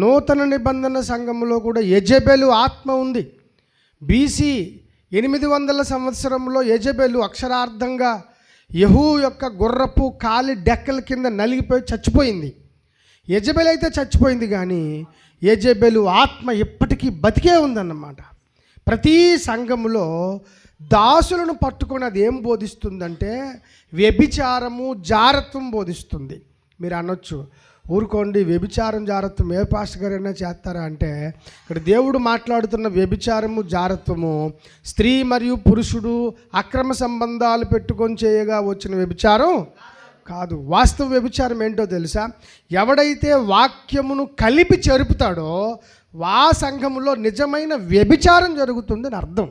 నూతన నిబంధన సంఘములో కూడా యజబెలు ఆత్మ ఉంది. బీసీ ఎనిమిది వందల సంవత్సరంలో యజబెలు అక్షరార్థంగా యహూ యొక్క గుర్రపు కాలి డెక్కల కింద నలిగిపోయి చచ్చిపోయింది. యజబెల్ అయితే చచ్చిపోయింది కానీ యజబెలు ఆత్మ ఇప్పటికీ బతికే ఉందన్నమాట. ప్రతి సంఘములో దాసులను పట్టుకొని అది ఏం బోధిస్తుందంటే వ్యభిచారము జారత్వం బోధిస్తుంది. మీరు అనొచ్చు. ఊరుకోండి వ్యభిచారం జారత్వం ఏ పాస్టర్ గారైనా చేస్తారా అంటే ఇక్కడ దేవుడు మాట్లాడుతున్న వ్యభిచారము జారత్వము స్త్రీ మరియు పురుషుడు అక్రమ సంబంధాలు పెట్టుకొని చేయగా వచ్చిన వ్యభిచారం కాదు. వాస్తవ వ్యభిచారం ఏంటో తెలుసా? ఎవడైతే వాక్యమును కలిపి చెరుపుతాడో ఆ సంఘములో నిజమైన వ్యభిచారం జరుగుతుందని అర్థం.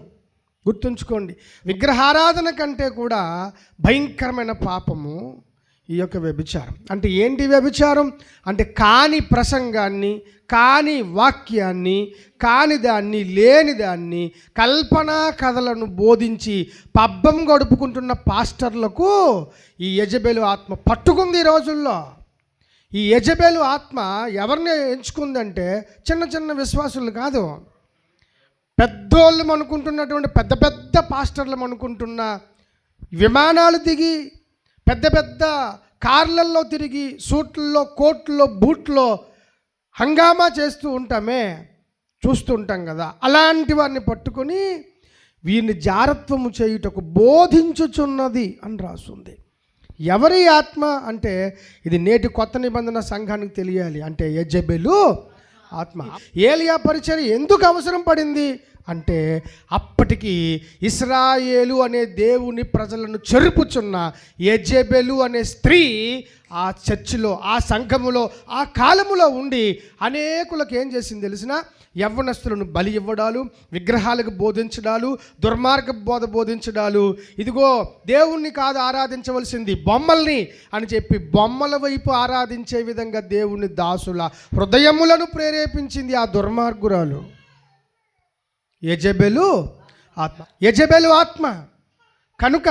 గుర్తుంచుకోండి. విగ్రహారాధన కంటే కూడా భయంకరమైన పాపము ఈ యొక్క వ్యభిచారం. అంటే ఏంటి వ్యభిచారం? అంటే కాని ప్రసంగాన్ని కాని వాక్యాన్ని కాని దాన్ని లేని దాన్ని కల్పనా కథలను బోధించి పబ్బం గడుపుకుంటున్న పాస్టర్లకు ఈ యజబెలు ఆత్మ పట్టుకుంది ఈ రోజుల్లో. ఈ యజబెలు ఆత్మ ఎవరిని ఎంచుకుందంటే చిన్న చిన్న విశ్వాసులు కాదు. పెద్దోళ్ళు అనుకుంటున్నటువంటి పెద్ద పెద్ద పాస్టర్లు అనుకుంటున్న విమానాలు దిగి పెద్ద పెద్ద కార్లల్లో తిరిగి సూట్లలో కోట్లో బూట్లో హంగామా చేస్తూ ఉంటామే చూస్తూ ఉంటాం కదా. అలాంటి వారిని పట్టుకొని వీరిని జారత్వము చేయుటకు బోధించుచున్నది అని రాస్తుంది ఎవరి ఆత్మ అంటే ఇది నేటి కొత్త నిబంధన సంఘానికి తెలియాలి. అంటే యజబెలు ఆత్మ. ఏలియా పరిచయం ఎందుకు అవసరం పడింది? అంటే అప్పటికి ఇస్రాయేలు అనే దేవుని ప్రజలను చెరుపుచున్న ఎజెబెలు అనే స్త్రీ ఆ చర్చిలో ఆ సంఘములో ఆ కాలములో ఉండి అనేకులకు ఏం చేసింది తెలిసిన? యవ్వనస్తులను బలి ఇవ్వడాలు విగ్రహాలకు బోధించడాలు దుర్మార్గ బోధ బోధించడాలు. ఇదిగో దేవుణ్ణి కాదు ఆరాధించవలసింది బొమ్మల్ని అని చెప్పి బొమ్మల వైపు ఆరాధించే విధంగా దేవుని దాసుల హృదయములను ప్రేరేపించింది ఆ దుర్మార్గురాలు. యజబెలు ఆత్మ. యజబెలు ఆత్మ. కనుక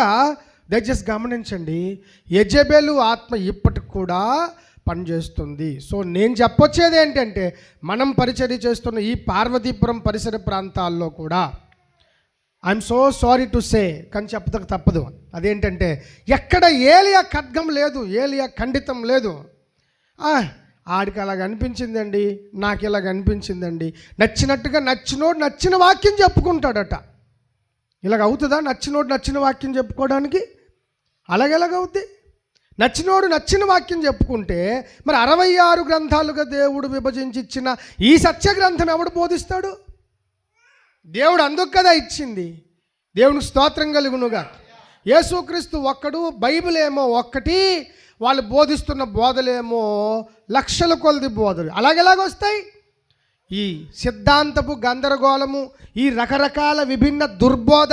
దయచేసి గమనించండి యజబెలు ఆత్మ ఇప్పటికి కూడా పనిచేస్తుంది. సో నేను చెప్పొచ్చేది ఏంటంటే మనం పరిచర్య చేస్తున్న ఈ పార్వతీపురం పరిసర ప్రాంతాల్లో కూడా I'm so sorry to say కానీ చెప్పదకు తప్పదు. అదేంటంటే ఎక్కడ ఏలియా ఖడ్గం లేదు ఏలియా ఖండితం లేదు. ఆడికి అలాగ అనిపించిందండి నాకు ఇలాగ అనిపించిందండి నచ్చినట్టుగా నచ్చినోడు నచ్చిన వాక్యం చెప్పుకుంటాడట. ఇలాగ అవుతుందా నచ్చినోడు నచ్చిన వాక్యం చెప్పుకోవడానికి? అలాగెలాగవుద్ది నచ్చినోడు నచ్చిన వాక్యం చెప్పుకుంటే మరి అరవై ఆరు గ్రంథాలుగా దేవుడు విభజించి ఇచ్చిన ఈ సత్య గ్రంథం ఎవడు బోధిస్తాడు? దేవుడు అందుకు కదా ఇచ్చింది. దేవునికి స్తోత్రం కలుగునుగా యేసుక్రీస్తు ఒక్కడు బైబిల్ ఏమో ఒక్కటి వాళ్ళు బోధిస్తున్న బోధలేమో లక్షల కొలది బోధలు. అలాగెలాగొస్తాయి? ఈ సిద్ధాంతపు గందరగోళము ఈ రకరకాల విభిన్న దుర్బోధ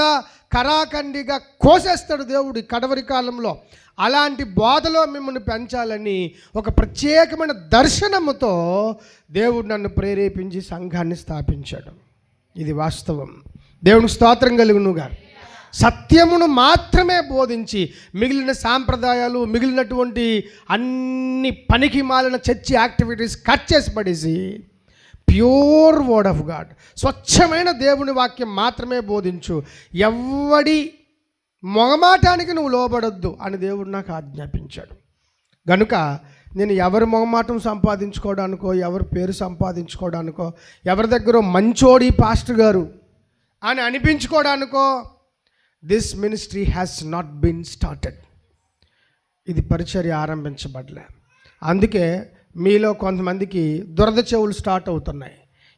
కరాఖండిగా కోసేస్తాడు దేవుడు కడవరి కాలంలో. అలాంటి బోధలో మిమ్మల్ని పెంచాలని ఒక ప్రత్యేకమైన దర్శనముతో దేవుడు నన్ను ప్రేరేపించి సంఘాన్ని స్థాపించాడు. ఇది వాస్తవం. దేవునికి స్తోత్రం కలుగునుగా సత్యమును మాత్రమే బోధించి మిగిలిన సాంప్రదాయాలు మిగిలినటువంటి అన్ని పనికి మాలిన చర్చి యాక్టివిటీస్ కట్ చేసి పడేసి ప్యూర్ వర్డ్ ఆఫ్ గాడ్ స్వచ్ఛమైన దేవుని వాక్యం మాత్రమే బోధించు. ఎవ్వడి మొగమాటానికి నువ్వు లోబడొద్దు అని దేవుడు నాకు ఆజ్ఞాపించాడు. గనుక నేను ఎవరి మొగమాటం సంపాదించుకోవడానికో ఎవరి పేరు సంపాదించుకోవడానికో ఎవరి దగ్గర మంచోడి పాస్టర్ గారు అని అనిపించుకోవడానికో this ministry has not been started ఇది పరిచర్య ఆరంభించబడలే. అందుకే మీలో కొంతమందికి దురద చెవులు స్టార్ట్ అవుతున్నాయి.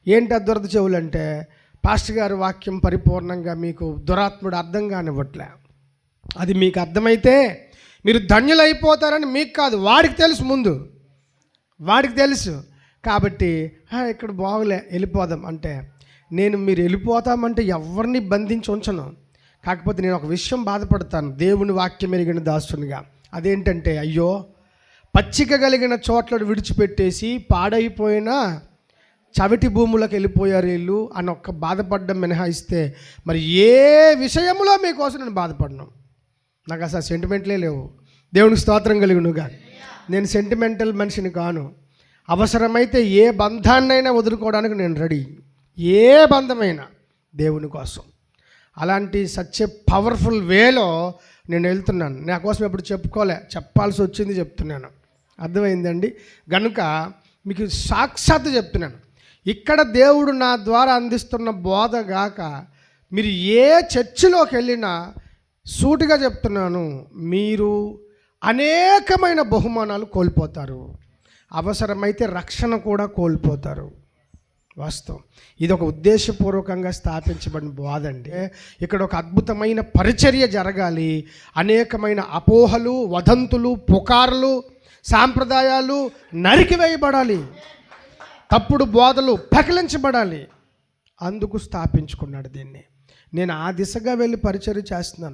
ఏంటి ఆ దురద చెవులు అంటే పాస్టర్ గారి వాక్యం పరిపూర్ణంగా మీకు దురాత్ముడు అర్థం కానివ్వట్లే. అది మీకు అర్థమైతే మీరు ధన్యులైపోతారని మీకు కాదు వాడికి తెలుసు ముందు. వాడికి తెలుసు. కాబట్టి ఇక్కడ బాగులే వెళ్ళిపోదాం. అంటే నేను మీరు వెళ్ళిపోతామంటే ఎవరిని బంధించి ఉంచను? కాకపోతే నేను ఒక విషయం బాధపడతాను. దేవుని వాక్యం ఎరిగిన దాసునిగా. అదేంటంటే అయ్యో పచ్చిక కలిగిన చోట్లను విడిచిపెట్టేసి పాడైపోయిన చవిటి భూములకు వెళ్ళిపోయారు వీళ్ళు అని ఒక్క బాధపడడం మినహాయిస్తే మరి ఏ విషయంలో మీకోసం నేను బాధపడను? నాకు అసలు సెంటిమెంట్లే లేవు. దేవునికి స్తోత్రం కలిగినుగా. నేను సెంటిమెంటల్ మనిషిని కాను. అవసరమైతే ఏ బంధాన్నైనా వదులుకోవడానికి నేను రెడీ. ఏ బంధమైనా దేవుని కోసం. అలాంటి సచ్ పవర్ఫుల్ వేలో నేను వెళ్తున్నాను. నా కోసం ఎప్పుడు చెప్పుకోలే. చెప్పాల్సి వచ్చింది చెప్తున్నాను. అర్థమైందండి? గనుక మీకు సాక్షాత్తు చెప్తున్నాను. ఇక్కడ దేవుడు నా ద్వారా అందిస్తున్న బోధ గాక మీరు ఏ చర్చిలోకి వెళ్ళినా సూటిగా చెప్తున్నాను మీరు అనేకమైన బహుమానాలు కోల్పోతారు. అవసరమైతే రక్షణ కూడా కోల్పోతారు. వాస్తవం. ఇది ఒక ఉద్దేశపూర్వకంగా స్థాపించబడిన బోధ అండి. ఇక్కడ ఒక అద్భుతమైన పరిచర్య జరగాలి. అనేకమైన అపోహలు వదంతులు పుకార్లు సాంప్రదాయాలు నరికివేయబడాలి. తప్పుడు బోధలు పకిలించబడాలి అందుకు స్థాపించుకున్నాడు దీన్ని. నేను ఆ దిశగా వెళ్ళి పరిచర్య చేస్తున్నాను.